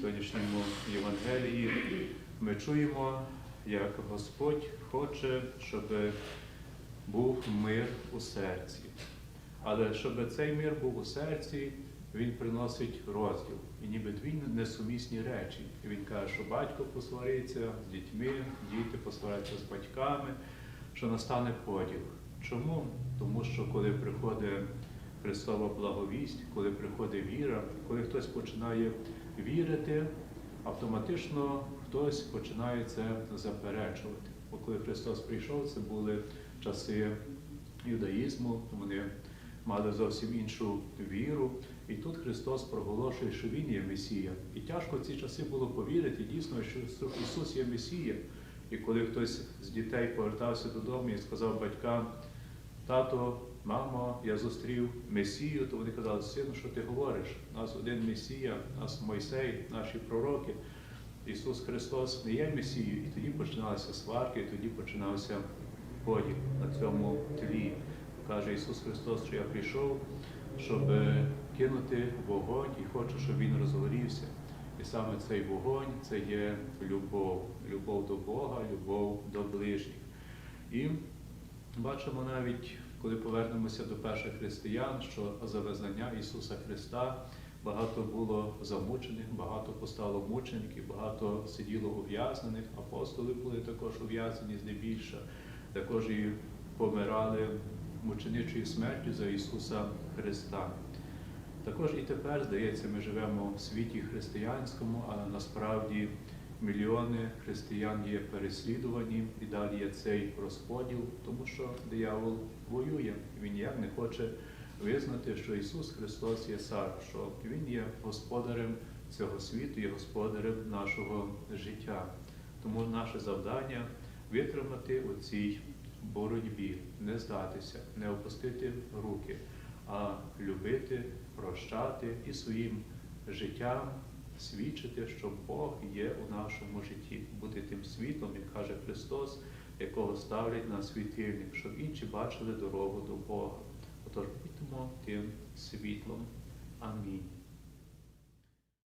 сьогоднішньому Євангелії ми чуємо, як Господь хоче, щоб був мир у серці. Але щоб цей мир був у серці, він приносить розділ. І ніби дві несумісні речі. І він каже, що батько посвариться з дітьми, діти посваряться з батьками, що настане поділ. Чому? Тому що коли приходить Христова благовість, коли приходить віра, коли хтось починає вірити, автоматично хтось починає це заперечувати. Бо коли Христос прийшов, це були часи юдаїзму, вони мали зовсім іншу віру. І тут Христос проголошує, що Він є Месія. І тяжко в ці часи було повірити дійсно, що Ісус є Месія. І коли хтось з дітей повертався додому і сказав батькам, тато, мамо, я зустрів Месію, то вони казали, сину, що ти говориш? У нас один Месія, у нас Мойсей, наші пророки. Ісус Христос не є Месією, і тоді починалися сварки, і тоді починався поділ на цьому тлі. Каже Ісус Христос, що я прийшов, щоб кинути вогонь і хочу, щоб він розгорівся. І саме цей вогонь це є любов, любов до Бога, любов до ближніх. І бачимо навіть, коли повернемося до перших християн, що за визнання Ісуса Христа багато було замучених, багато постало мучеників, багато сиділо ув'язнених, апостоли були також ув'язнені здебільше, також і помирали мученичою смертю за Ісуса Христа. Також і тепер, здається, ми живемо в світі християнському, але насправді мільйони християн є переслідувані і далі є цей розподіл, тому що диявол воює. Він ніяк не хоче визнати, що Ісус Христос є цар, що Він є господарем цього світу, є господарем нашого життя. Тому наше завдання витримати у цій боротьбі, не здатися, не опустити руки, а любити, прощати і своїм життям свідчити, що Бог є у нашому житті, бути тим світлом, як каже Христос, якого ставлять на світильник, щоб інші бачили дорогу до Бога. Отож, будьмо тим світлом. Амінь.